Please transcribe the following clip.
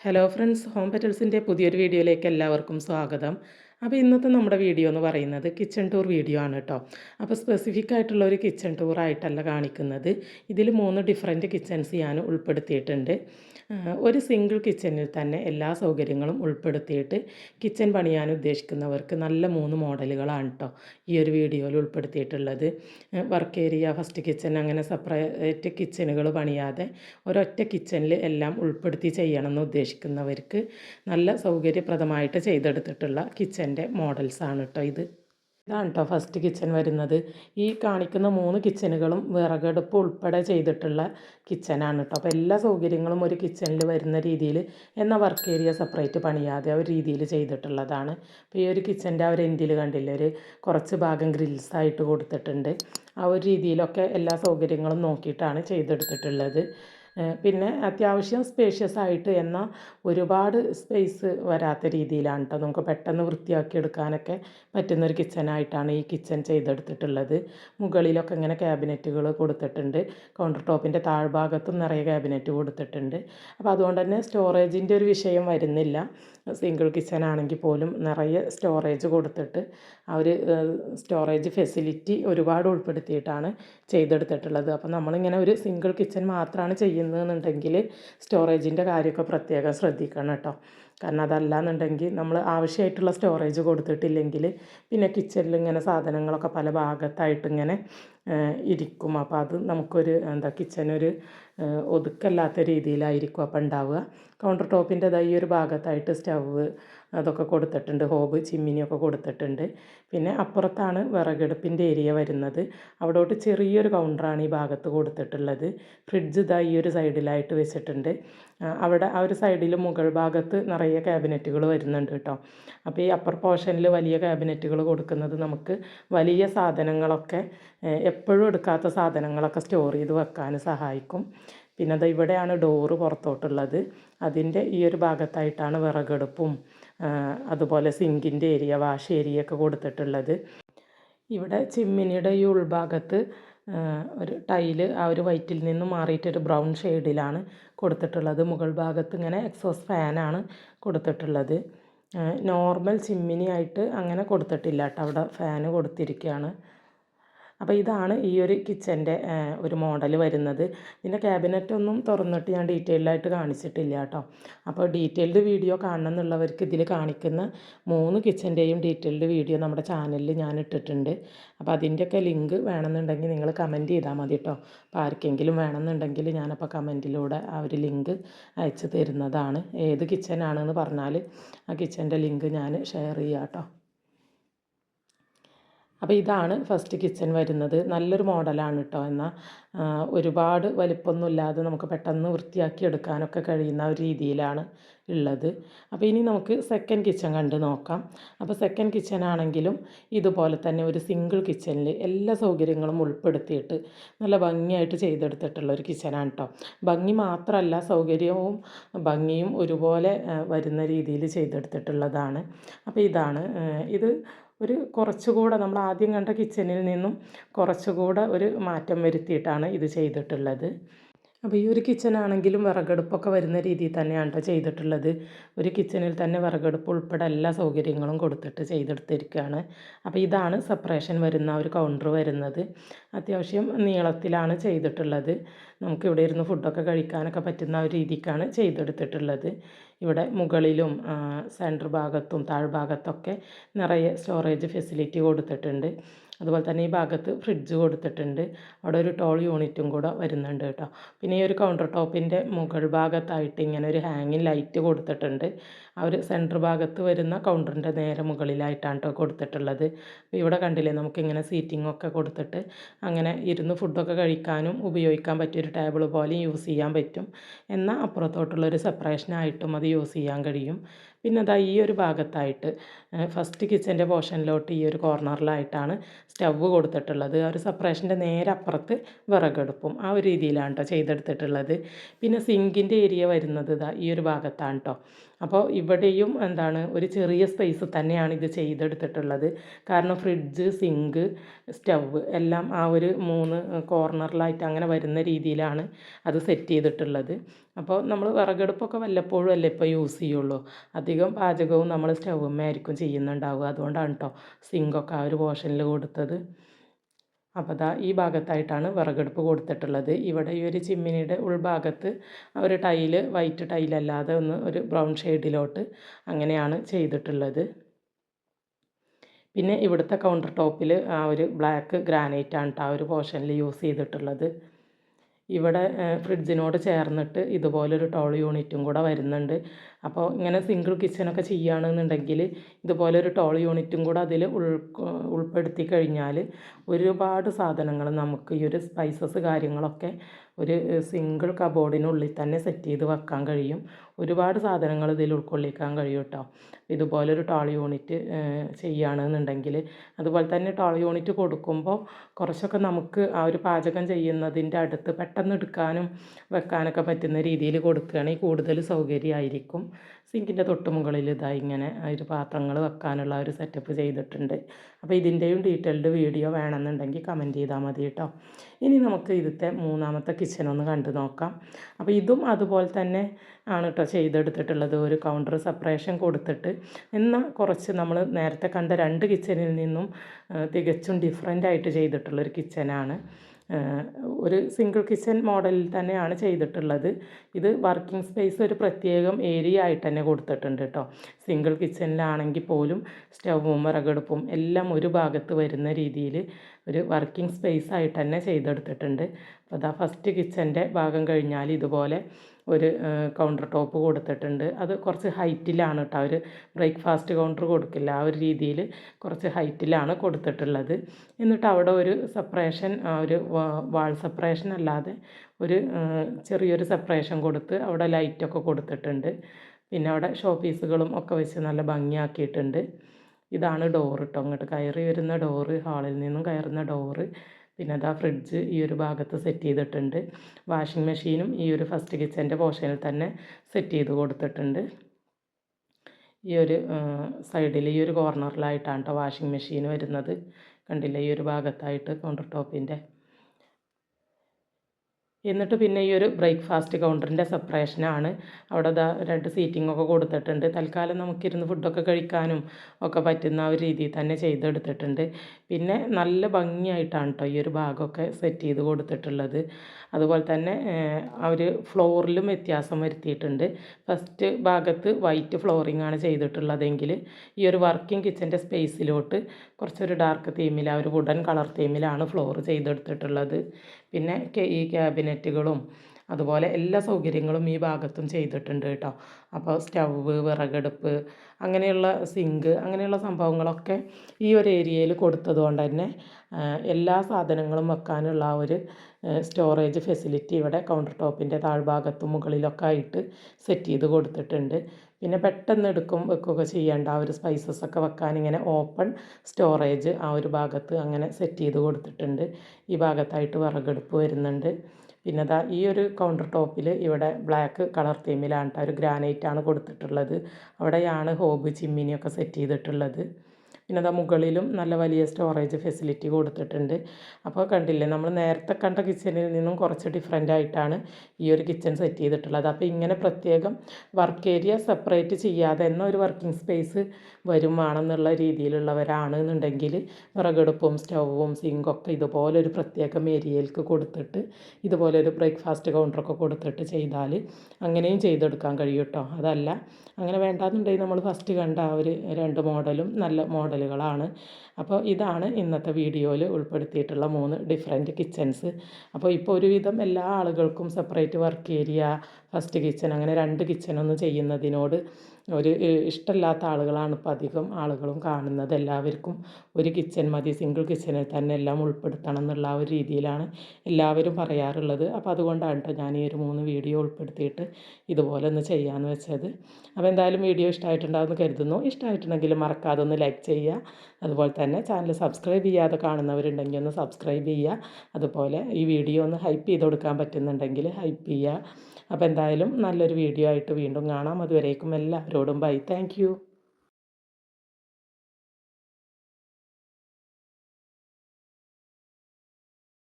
Hello friends home പെറ്റൽസിന്റെ പുതിയൊരു വീഡിയോയിലേക്ക് എല്ലാവർക്കും സ്വാഗതം. അപ്പോൾ ഇന്നത്തെ നമ്മുടെ വീഡിയോ എന്ന് പറയുന്നത് കിച്ചൺ ടൂർ വീഡിയോ ആണ് കേട്ടോ അപ്പോൾ സ്പെസിഫിക് ആയിട്ടുള്ള ഒരു കിച്ചൺ ടൂർ ആയിട്ടല്ല കാണിക്കുന്നത്. ഇതിൽ മൂന്ന് ഡിഫറെന്റ് കിച്ചൺസ് ഞാൻ ഉൾപ്പെടുത്തിയിട്ടുണ്ട്. ഒരു സിംഗിൾ കിച്ചണിൽ തന്നെ എല്ലാ സൗകര്യങ്ങളും ഉൾപ്പെടുത്തിയിട്ട് കിച്ചൺ പണിയാൻ ഉദ്ദേശിക്കുന്നവർക്ക് നല്ല മൂന്ന് മോഡലുകളാണ് കേട്ടോ ഈ ഒരു വീഡിയോയിൽ ഉൾപ്പെടുത്തിയിട്ടുള്ളത്. വർക്ക് ഏരിയ ഫസ്റ്റ് കിച്ചൺ അങ്ങനെ സെപ്പറേറ്റ് കിച്ചണുകൾ പണിയാതെ ഒരൊറ്റ കിച്ചണിൽ എല്ലാം ഉൾപ്പെടുത്തി ചെയ്യണമെന്ന് ഉദ്ദേശിക്കുന്നവർക്ക് നല്ല സൗകര്യപ്രദമായിട്ട് ചെയ്തെടുത്തിട്ടുള്ള കിച്ചന്റെ മോഡൽസാണ് കേട്ടോ ഇത്. ഇതാണ് കേട്ടോ ഫസ്റ്റ് കിച്ചൺ വരുന്നത്. ഈ കാണിക്കുന്ന മൂന്ന് കിച്ചണുകളും വിറകടുപ്പ് ഉൾപ്പെടെ ചെയ്തിട്ടുള്ള കിച്ചനാണ് കേട്ടോ അപ്പോൾ എല്ലാ സൗകര്യങ്ങളും ഒരു കിച്ചണിൽ വരുന്ന രീതിയിൽ എന്ന വർക്ക് ഏരിയ സെപ്പറേറ്റ് പണിയാതെ ഒരു രീതിയിൽ ചെയ്തിട്ടുള്ളതാണ്. അപ്പോൾ ഈ ഒരു കിച്ചന്റെ ആ ഒരു എൻഡിൽ കണ്ടില്ല ഒരു കുറച്ച് ഭാഗം ഗ്രിൽസ് ആയിട്ട് കൊടുത്തിട്ടുണ്ട്. ആ ഒരു രീതിയിലൊക്കെ എല്ലാ സൗകര്യങ്ങളും നോക്കിയിട്ടാണ് ചെയ്തെടുത്തിട്ടുള്ളത്. പിന്നെ അത്യാവശ്യം സ്പേഷ്യസ് ആയിട്ട് എന്നാൽ ഒരുപാട് സ്പേസ് വരാത്ത രീതിയിലാണ് കേട്ടോ നമുക്ക് പെട്ടെന്ന് വൃത്തിയാക്കി എടുക്കാനൊക്കെ പറ്റുന്നൊരു കിച്ചനായിട്ടാണ് ഈ കിച്ചൺ ചെയ്തെടുത്തിട്ടുള്ളത്. മുകളിലൊക്കെ ഇങ്ങനെ ക്യാബിനറ്റുകൾ കൊടുത്തിട്ടുണ്ട്. കൗണ്ടർ ടോപ്പിന്റെ താഴ്ഭാഗത്തും നിറയെ ക്യാബിനറ്റ് കൊടുത്തിട്ടുണ്ട്. അപ്പോൾ അതുകൊണ്ട് തന്നെ സ്റ്റോറേജിന്റെ ഒരു വിഷയം വരുന്നില്ല. സിംഗിൾ കിച്ചൺ ആണെങ്കിൽ പോലും നിറയെ സ്റ്റോറേജ് കൊടുത്തിട്ട് ഒരു സ്റ്റോറേജ് ഫെസിലിറ്റി ഒരുപാട് ഉൾപ്പെടുത്തിയിട്ടാണ് ചെയ്തെടുത്തിട്ടുള്ളത്. അപ്പോൾ നമ്മളിങ്ങനെ ഒരു സിംഗിൾ കിച്ചൺ മാത്രമാണ് ചെയ്യുന്നതെന്നുണ്ടെങ്കിൽ സ്റ്റോറേജിന്റെ കാര്യമൊക്കെ പ്രത്യേകം ശ്രദ്ധിക്കണം കേട്ടോ. കാരണം അതല്ലാന്നുണ്ടെങ്കിൽ നമ്മൾ ആവശ്യമായിട്ടുള്ള സ്റ്റോറേജ് കൊടുത്തിട്ടില്ലെങ്കിൽ പിന്നെ കിച്ചണിൽ ഇങ്ങനെ സാധനങ്ങളൊക്കെ പല ഭാഗത്തായിട്ട് ഇങ്ങനെ ഇരിക്കും. അപ്പോൾ അത് നമുക്കൊരു എന്താ കിച്ചനൊരു ഒതുക്കല്ലാത്ത രീതിയിലായിരിക്കും അപ്പോൾ ഉണ്ടാവുക. കൗണ്ടർ ടോപ്പിന്റെ ഈ ഒരു ഭാഗത്തായിട്ട് സ്റ്റവ് അതൊക്കെ കൊടുത്തിട്ടുണ്ട്. ഹോബ് ചിമ്മിനിയൊക്കെ കൊടുത്തിട്ടുണ്ട്. പിന്നെ അപ്പുറത്താണ് വിറകടുപ്പിന്റെ ഏരിയ വരുന്നത്. അവിടോട്ട് ചെറിയൊരു കൗണ്ടറാണ് ഈ ഭാഗത്ത് കൊടുത്തിട്ടുള്ളത്. ഫ്രിഡ്ജ് ഇതാ ഈ ഒരു സൈഡിലായിട്ട് വെച്ചിട്ടുണ്ട്. അവിടെ ആ ഒരു സൈഡിൽ മുകൾ ഭാഗത്ത് നിറയെ ക്യാബിനറ്റുകൾ വരുന്നുണ്ട് കേട്ടോ. അപ്പോൾ ഈ അപ്പർ പോർഷനിൽ വലിയ ക്യാബിനറ്റുകൾ കൊടുക്കുന്നത് നമുക്ക് വലിയ സാധനങ്ങളൊക്കെ എപ്പോഴും എടുക്കാത്ത സാധനങ്ങളൊക്കെ സ്റ്റോർ ചെയ്ത് വെക്കാൻ സഹായിക്കും. പിന്നെ അത് ഇവിടെയാണ് ഡോറ് പുറത്തോട്ടുള്ളത്. അതിന്റെ ഈ ഒരു ഭാഗത്തായിട്ടാണ് വിറകെടുപ്പും അതുപോലെ സിങ്കിന്റെ ഏരിയ വാഷ് ഏരിയ ഒക്കെ കൊടുത്തിട്ടുള്ളത്. ഇവിടെ ചിമ്മിനിയുടെ ഈ ഉൾഭാഗത്ത് ഒരു ടൈൽ ആ ഒരു വൈറ്റിൽ നിന്ന് മാറിയിട്ട് ഒരു ബ്രൗൺ ഷെയ്ഡിലാണ് കൊടുത്തിട്ടുള്ളത്. മുകൾ ഭാഗത്ത് ഇങ്ങനെ എക്സോസ് ഫാനാണ് കൊടുത്തിട്ടുള്ളത്. നോർമൽ ചിമ്മിനി ആയിട്ട് അങ്ങനെ കൊടുത്തിട്ടില്ല കേട്ടോ അവിടെ ഫാന് കൊടുത്തിരിക്കുകയാണ് അപ്പോൾ ഇതാണ് ഈ ഒരു കിച്ചന്റെ ഒരു മോഡൽ വരുന്നത്. ഇതിന്റെ ക്യാബിനറ്റ് ഒന്നും തുറന്നിട്ട് ഞാൻ ഡീറ്റെയിൽഡായിട്ട് കാണിച്ചിട്ടില്ല കേട്ടോ. അപ്പോൾ ഡീറ്റെയിൽഡ് വീഡിയോ കാണണം എന്നുള്ളവർക്ക് ഇതിൽ കാണിക്കുന്ന മൂന്ന് കിച്ചന്റെയും ഡീറ്റെയിൽഡ് വീഡിയോ നമ്മുടെ ചാനലിൽ ഞാൻ ഇട്ടിട്ടുണ്ട്. അപ്പോൾ അതിന്റെയൊക്കെ ലിങ്ക് വേണമെന്നുണ്ടെങ്കിൽ നിങ്ങൾ കമന്റ് ചെയ്താൽ മതി കേട്ടോ. അപ്പോൾ ആർക്കെങ്കിലും വേണമെന്നുണ്ടെങ്കിൽ ഞാനപ്പോൾ കമന്റിലൂടെ ആ ഒരു ലിങ്ക് അയച്ചു തരുന്നതാണ്. ഏത് കിച്ചനാണെന്ന് പറഞ്ഞാൽ ആ കിച്ചന്റെ ലിങ്ക് ഞാൻ ഷെയർ ചെയ്യാം കേട്ടോ. അപ്പോൾ ഇതാണ് ഫസ്റ്റ് കിച്ചൺ വരുന്നത്. നല്ലൊരു മോഡലാണ് കേട്ടോ എന്നാൽ ഒരുപാട് വലിപ്പമൊന്നുമില്ലാതെ നമുക്ക് പെട്ടെന്ന് വൃത്തിയാക്കി എടുക്കാനൊക്കെ കഴിയുന്ന ഒരു രീതിയിലാണ് ഉള്ളത്. അപ്പോൾ ഇനി നമുക്ക് സെക്കൻഡ് കിച്ചൺ കണ്ട് നോക്കാം. അപ്പോൾ സെക്കൻഡ് കിച്ചൺ ആണെങ്കിലും ഇതുപോലെ തന്നെ ഒരു സിംഗിൾ കിച്ചണിൽ എല്ലാ സൗകര്യങ്ങളും ഉൾപ്പെടുത്തിയിട്ട് നല്ല ഭംഗിയായിട്ട് ചെയ്തെടുത്തിട്ടുള്ള ഒരു കിച്ചണാണ് കേട്ടോ ഭംഗി മാത്രമല്ല സൗകര്യവും ഭംഗിയും ഒരുപോലെ വരുന്ന രീതിയിൽ ചെയ്തെടുത്തിട്ടുള്ളതാണ്. അപ്പോൾ ഇതാണ് ഇത് ഒരു കുറച്ചുകൂടെ നമ്മൾ ആദ്യം കണ്ട കിച്ചണിൽ നിന്നും കുറച്ചുകൂടെ ഒരു മാറ്റം വരുത്തിയിട്ടാണ് ഇത് ചെയ്തിട്ടുള്ളത്. അപ്പോൾ ഈ ഒരു കിച്ചനാണെങ്കിലും വിറകടുപ്പൊക്കെ വരുന്ന രീതിയിൽ തന്നെയാണ് കേട്ടോ ചെയ്തിട്ടുള്ളത്. ഒരു കിച്ചണിൽ തന്നെ വിറകടുപ്പ് ഉൾപ്പെടെ എല്ലാ സൗകര്യങ്ങളും കൊടുത്തിട്ട് ചെയ്തെടുത്തിരിക്കുകയാണ് അപ്പോൾ ഇതാണ് സെപ്പറേഷൻ വരുന്ന ഒരു കൗണ്ടർ വരുന്നത്. അത്യാവശ്യം നീളത്തിലാണ് ചെയ്തിട്ടുള്ളത്. നമുക്ക് ഇവിടെ ഇരുന്ന് ഫുഡൊക്കെ കഴിക്കാനൊക്കെ പറ്റുന്ന ഒരു രീതിക്കാണ് ചെയ്തെടുത്തിട്ടുള്ളത്. ഇവിടെ മുകളിലും സെന്റർ ഭാഗത്തും താഴ്ഭാഗത്തൊക്കെ നിറയെ സ്റ്റോറേജ് ഫെസിലിറ്റി കൊടുത്തിട്ടുണ്ട്. അതുപോലെ തന്നെ ഈ ഭാഗത്ത് ഫ്രിഡ്ജ് കൊടുത്തിട്ടുണ്ട്. അവിടെ ഒരു ടോൾ യൂണിറ്റും കൂടെ വരുന്നുണ്ട് കേട്ടോ. പിന്നെ ഈ ഒരു കൗണ്ടർ ടോപ്പിന്റെ മുകൾ ഭാഗത്തായിട്ട് ഇങ്ങനെ ഒരു ഹാങ്ങിങ് ലൈറ്റ് കൊടുത്തിട്ടുണ്ട്. ആ ഒരു സെന്റർ ഭാഗത്ത് വരുന്ന കൗണ്ടറിന്റെ നേരെ മുകളിലായിട്ടാണ് കേട്ടോ കൊടുത്തിട്ടുള്ളത്. അപ്പോൾ ഇവിടെ കണ്ടില്ലേ നമുക്കിങ്ങനെ സീറ്റിങ്ങൊക്കെ കൊടുത്തിട്ട് അങ്ങനെ ഇരുന്ന് ഫുഡൊക്കെ കഴിക്കാനും ഉപയോഗിക്കാൻ പറ്റിയൊരു ടേബിൾ പോലെ യൂസ് ചെയ്യാൻ പറ്റും. എന്നാൽ അപ്പുറത്തോട്ടുള്ളൊരു സെപ്പറേഷനായിട്ടും അത് യൂസ് ചെയ്യാൻ കഴിയും. പിന്നെ അതാ ഈ ഒരു ഭാഗത്തായിട്ട് ഫസ്റ്റ് കിച്ചന്റെ പോർഷനിലോട്ട് ഈ ഒരു കോർണറിലായിട്ടാണ് സ്റ്റവ് കൊടുത്തിട്ടുള്ളത്. ആ ഒരു സെപ്പറേഷന്റെ നേരെ അപ്പുറത്ത് വിറകെടുപ്പും ആ ഒരു രീതിയിലാണ് കേട്ടോ ചെയ്തെടുത്തിട്ടുള്ളത്. പിന്നെ സിങ്കിന്റെ ഏരിയ വരുന്നത് ഈ ഒരു ഭാഗത്താണ് കേട്ടോ അപ്പോൾ ഇവിടെയും എന്താണ് ഒരു ചെറിയ സ്പേസ് തന്നെയാണ് ഇത് ചെയ്തെടുത്തിട്ടുള്ളത്. കാരണം ഫ്രിഡ്ജ് സിങ്ക് സ്റ്റവ് എല്ലാം ആ ഒരു മൂന്ന് കോർണറിലായിട്ട് അങ്ങനെ വരുന്ന രീതിയിലാണ് അത് സെറ്റ് ചെയ്തിട്ടുള്ളത്. അപ്പോൾ നമ്മൾ വിറകടുപ്പൊക്കെ വല്ലപ്പോഴും അല്ലേ ഇപ്പോൾ യൂസ് ചെയ്യുള്ളൂ. അധികം പാചകവും നമ്മൾ സ്റ്റൗമ്മേ ചെയ്യുന്നുണ്ടാവുക. അതുകൊണ്ടാണ് കേട്ടോ സിങ്കൊക്കെ ആ ഒരു പോർഷനിൽ കൊടുത്തത്. അപ്പോൾ ദാ ഈ ഭാഗത്തായിട്ടാണ് വിറകടുപ്പ് കൊടുത്തിട്ടുള്ളത്. ഇവിടെ ഈ ഒരു ചിമ്മിനിയുടെ ഉൾഭാഗത്ത് ഒരു ടൈൽ വൈറ്റ് ടൈലല്ലാതെ ഒന്ന് ഒരു ബ്രൗൺ ഷെയ്ഡിലോട്ട് അങ്ങനെയാണ് ചെയ്തിട്ടുള്ളത്. പിന്നെ ഇവിടുത്തെ കൗണ്ടർ ടോപ്പിൽ ആ ഒരു ബ്ലാക്ക് ഗ്രാനൈറ്റാണ് ആ ഒരു പോർഷനിൽ യൂസ് ചെയ്തിട്ടുള്ളത്. ഇവിടെ ഫ്രിഡ്ജിനോട് ചേർന്നിട്ട് ഇതുപോലൊരു ടോൾ യൂണിറ്റും കൂടെ വരുന്നുണ്ട്. അപ്പോൾ ഇങ്ങനെ സിംഗിൾ കിച്ചണൊക്കെ ചെയ്യുകയാണെന്നുണ്ടെങ്കിൽ ഇതുപോലെ ഒരു ടോൾ യൂണിറ്റും കൂടെ അതിൽ ഉൾ ഉൾപ്പെടുത്തി കഴിഞ്ഞാൽ ഒരുപാട് സാധനങ്ങൾ നമുക്ക് ഈ ഒരു സ്പൈസസ് കാര്യങ്ങളൊക്കെ ഒരു സിംഗിൾ കബോർഡിനുള്ളിൽ തന്നെ സെറ്റ് ചെയ്ത് വെക്കാൻ കഴിയും. ഒരുപാട് സാധനങ്ങൾ ഇതിൽ ഉൾക്കൊള്ളിക്കാൻ കഴിയും കേട്ടോ. ഇതുപോലെ ഒരു ടോൾ യൂണിറ്റ് ചെയ്യുകയാണെന്നുണ്ടെങ്കിൽ അതുപോലെ തന്നെ ടോൾ യൂണിറ്റ് കൊടുക്കുമ്പോൾ കുറച്ചൊക്കെ നമുക്ക് ആ ഒരു പാചകം ചെയ്യുന്നതിന്റെ അടുത്ത് പെട്ടെന്ന് എടുക്കാനും വെക്കാനൊക്കെ പറ്റുന്ന രീതിയിൽ കൊടുക്കുകയാണെങ്കിൽ കൂടുതൽ സൗകര്യമായിരിക്കും. സിങ്കിന്റെ തൊട്ട് മുകളിൽ ഇതാ ഇങ്ങനെ ഒരു പാത്രങ്ങൾ വെക്കാനുള്ള ഒരു സെറ്റപ്പ് ചെയ്തിട്ടുണ്ട്. അപ്പോൾ ഇതിന്റെയും ഡീറ്റെയിൽഡ് വീഡിയോ വേണമെന്നുണ്ടെങ്കിൽ കമന്റ് ചെയ്താൽ മതി കേട്ടോ. ഇനി നമുക്ക് ഇതിലത്തെ മൂന്നാമത്തെ കിച്ചൺ ഒന്ന് കണ്ടു നോക്കാം. അപ്പോൾ ഇതും അതുപോലെ തന്നെ ആണ് കേട്ടോ ചെയ്തെടുത്തിട്ടുള്ളത്. ഒരു കൗണ്ടർ സെപ്പറേഷൻ കൊടുത്തിട്ട്. എന്നാൽ കുറച്ച് നമ്മൾ നേരത്തെ കണ്ട രണ്ട് കിച്ചണിൽ നിന്നും തികച്ചും ഡിഫറെന്റ് ആയിട്ട് ചെയ്തിട്ടുള്ളൊരു കിച്ചനാണ് ഒരു സിംഗിൾ കിച്ചൺ മോഡലിൽ തന്നെയാണ് ചെയ്തിട്ടുള്ളത്. ഇത് വർക്കിംഗ് സ്പേസ് ഒരു പ്രത്യേകം ഏരിയ ആയിട്ട് തന്നെ കൊടുത്തിട്ടുണ്ട് കേട്ടോ സിംഗിൾ കിച്ചണിലാണെങ്കിൽ പോലും സ്റ്റവും വിറകടുപ്പും എല്ലാം ഒരു ഭാഗത്ത് വരുന്ന രീതിയിൽ ഒരു വർക്കിംഗ് സ്പേസ് ആയിട്ട് തന്നെ ചെയ്തെടുത്തിട്ടുണ്ട്. അപ്പോൾ അതാ ഫസ്റ്റ് കിച്ചന്റെ ഭാഗം കഴിഞ്ഞാൽ ഇതുപോലെ ഒരു കൗണ്ടർ ടോപ്പ് കൊടുത്തിട്ടുണ്ട്. അത് കുറച്ച് ഹൈറ്റിലാണ് കേട്ടോ അവർ ബ്രേക്ക്ഫാസ്റ്റ് കൗണ്ടർ കൊടുക്കില്ല. ആ ഒരു രീതിയിൽ കുറച്ച് ഹൈറ്റിലാണ് കൊടുത്തിട്ടുള്ളത്. എന്നിട്ട് അവിടെ ഒരു സെപ്പറേഷൻ ഒരു വാൾ സെപ്പറേഷൻ അല്ലാതെ ഒരു ചെറിയൊരു സെപ്പറേഷൻ കൊടുത്ത് അവിടെ ലൈറ്റൊക്കെ കൊടുത്തിട്ടുണ്ട്. പിന്നെ അവിടെ ഷോ പീസുകളും ഒക്കെ വെച്ച് നല്ല ഭംഗിയാക്കിയിട്ടുണ്ട്. ഇതാണ് ഡോറ് കേട്ടോ അങ്ങോട്ട് കയറി വരുന്ന ഡോറ് ഹാളിൽ നിന്നും കയറുന്ന ഡോറ് പിന്നെ അതാ ഫ്രിഡ്ജ് ഈ ഒരു ഭാഗത്ത് സെറ്റ് ചെയ്തിട്ടുണ്ട്. വാഷിംഗ് മെഷീനും ഈ ഒരു ഫസ്റ്റ് കിച്ചന്റെ പോർഷനിൽ തന്നെ സെറ്റ് ചെയ്ത് കൊടുത്തിട്ടുണ്ട്. ഈ ഒരു സൈഡിൽ ഈ ഒരു കോർണറിലായിട്ടാണ് കേട്ടോ വാഷിംഗ് മെഷീൻ വരുന്നത്. കണ്ടില്ല? ഈ ഒരു ഭാഗത്തായിട്ട് കൗണ്ടർ ടോപ്പിന്റെ എന്നിട്ട് പിന്നെ ഈ ഒരു ബ്രേക്ക്ഫാസ്റ്റ് കൗണ്ടറിന്റെ സെപ്പറേഷനാണ് അവിടെ ദാ രണ്ട് സീറ്റിംഗ് ഒക്കെ കൊടുത്തിട്ടുണ്ട്. തൽക്കാലം നമുക്കിരുന്ന് ഫുഡൊക്കെ കഴിക്കാനും ഒക്കെ പറ്റുന്ന ഒരു രീതിയിൽ തന്നെ ചെയ്തെടുത്തിട്ടുണ്ട്. പിന്നെ നല്ല ഭംഗിയായിട്ടാണ് കേട്ടോ ഈ ഒരു ഭാഗമൊക്കെ സെറ്റ് ചെയ്ത് കൊടുത്തിട്ടുള്ളത്. അതുപോലെ തന്നെ അവർ ഫ്ലോറിലും വ്യത്യാസം വരുത്തിയിട്ടുണ്ട്. ഫസ്റ്റ് ഭാഗത്ത് വൈറ്റ് ഫ്ലോറിംഗ് ആണ് ചെയ്തിട്ടുള്ളതെങ്കിൽ ഈ ഒരു വർക്കിംഗ് കിച്ചന്റെ സ്പേസിലോട്ട് കുറച്ചൊരു ഡാർക്ക് തീമിൽ ആ ഒരു വുഡൻ കളർ തീമിലാണ് ഫ്ലോർ ചെയ്തെടുത്തിട്ടുള്ളത്. പിന്നെ ഈ ക്യാബിനറ്റുകളും അതുപോലെ എല്ലാ സൗകര്യങ്ങളും ഈ ഭാഗത്തും ചെയ്തിട്ടുണ്ട് കേട്ടോ. അപ്പോൾ സ്റ്റവ് വിറകടുപ്പ് അങ്ങനെയുള്ള സിങ്ക് അങ്ങനെയുള്ള സംഭവങ്ങളൊക്കെ ഈ ഒരു ഏരിയയിൽ കൊടുത്തത് കൊണ്ട് തന്നെ എല്ലാ സാധനങ്ങളും വെക്കാനുള്ള ഒരു സ്റ്റോറേജ് ഫെസിലിറ്റി ഇവിടെ കൗണ്ടർ ടോപ്പിന്റെ താഴ്ഭാഗത്തും മുകളിലൊക്കെ ആയിട്ട് സെറ്റ് ചെയ്ത് കൊടുത്തിട്ടുണ്ട്. പിന്നെ പെട്ടെന്ന് എടുക്കും വെക്കുകയൊക്കെ ചെയ്യേണ്ട ആ ഒരു സ്പൈസസ് ഒക്കെ വെക്കാൻ ഇങ്ങനെ ഓപ്പൺ സ്റ്റോറേജ് ആ ഒരു ഭാഗത്ത് അങ്ങനെ സെറ്റ് ചെയ്ത് കൊടുത്തിട്ടുണ്ട്. ഈ ഭാഗത്തായിട്ട് വിറകെടുപ്പ് വരുന്നുണ്ട്. പിന്നെ ദാ ഈ ഒരു കൗണ്ടർ ടോപ്പിൽ ഇവിടെ ബ്ലാക്ക് കളർ തീമിലാണ് ഒരു ഗ്രാനൈറ്റാണ് കൊടുത്തിട്ടുള്ളത്. അവിടെയാണ് ഹോബ് ചിമ്മിനിയൊക്കെ സെറ്റ് ചെയ്തിട്ടുള്ളത്. പിന്നെ അതാ മുകളിലും നല്ല വലിയ സ്റ്റോറേജ് ഫെസിലിറ്റി കൊടുത്തിട്ടുണ്ട്. അപ്പോൾ കണ്ടില്ലേ നമ്മൾ നേരത്തെ കണ്ട കിച്ചണിൽ നിന്നും കുറച്ച് ഡിഫറെന്റ് ആയിട്ടാണ് ഈ ഒരു കിച്ചൺ സെറ്റ് ചെയ്തിട്ടുള്ളത്. അപ്പോൾ ഇങ്ങനെ പ്രത്യേകം വർക്ക് ഏരിയ സെപ്പറേറ്റ് ചെയ്യാതെ തന്നെ ഒരു വർക്കിംഗ് സ്പേസ് വരുമാണെന്നുള്ള രീതിയിലുള്ളവരാണ് എന്നുണ്ടെങ്കിൽ വിറകെടുപ്പും സ്റ്റൗവും സിങ്കൊക്കെ ഇതുപോലെ ഒരു പ്രത്യേകം ഏരിയയിലേക്ക് കൊടുത്തിട്ട് ഇതുപോലെ ഒരു ബ്രേക്ക്ഫാസ്റ്റ് കൗണ്ടറൊക്കെ കൊടുത്തിട്ട് ചെയ്താൽ അങ്ങനെയും ചെയ്തെടുക്കാൻ കഴിയും കേട്ടോ അതല്ല അങ്ങനെ വേണ്ടാന്നുണ്ടെങ്കിൽ നമ്മൾ ഫസ്റ്റ് കണ്ട ആ ഒരു രണ്ട് മോഡലും നല്ല മോഡലുകളാണ് അപ്പോൾ ഇതാണ് ഇന്നത്തെ വീഡിയോയിൽ ഉൾപ്പെടുത്തിയിട്ടുള്ള മൂന്ന് ഡിഫറെന്റ് കിച്ചൺസ് അപ്പോൾ ഇപ്പോൾ ഒരുവിധം എല്ലാ ആളുകൾക്കും separate work area first kitchen അങ്ങനെ രണ്ട് കിച്ചണൊന്നും ചെയ്യുന്നതിനോട് ഒരു ഇഷ്ടമില്ലാത്ത ആളുകളാണ് ഇപ്പോൾ അധികം ആളുകളും കാണുന്നത്. എല്ലാവർക്കും ഒരു കിച്ചൺ മതി സിംഗിൾ കിച്ചണിൽ തന്നെ എല്ലാം ഉൾപ്പെടുത്തണം എന്നുള്ള ആ ഒരു രീതിയിലാണ് എല്ലാവരും പറയാറുള്ളത്. അപ്പോൾ അതുകൊണ്ടാണ് ഞാൻ ഈ ഒരു മൂന്ന് വീഡിയോ ഉൾപ്പെടുത്തിയിട്ട് ഇതുപോലെ ഒന്ന് ചെയ്യാമെന്ന് വെച്ചത്. അപ്പോൾ എന്തായാലും വീഡിയോ ഇഷ്ടമായിട്ടുണ്ടാവുമെന്ന് കരുതുന്നു. ഇഷ്ടമായിട്ടുണ്ടെങ്കിൽ മറക്കാതെ ഒന്ന് ലൈക്ക് ചെയ്യുക. അതുപോലെ തന്നെ ചാനൽ സബ്സ്ക്രൈബ് ചെയ്യാതെ കാണുന്നവരുണ്ടെങ്കിൽ ഒന്ന് സബ്സ്ക്രൈബ് ചെയ്യുക. അതുപോലെ ഈ വീഡിയോ ഒന്ന് ഹൈപ്പ് ചെയ്ത് കൊടുക്കാൻ പറ്റുന്നുണ്ടെങ്കിൽ ഹൈപ്പ് ചെയ്യുക. അപ്പോൾ എന്തായാലും നല്ലൊരു വീഡിയോ ആയിട്ട് വീണ്ടും കാണാം. അതുവരേക്കും എല്ലാവരോടും ബൈ താങ്ക്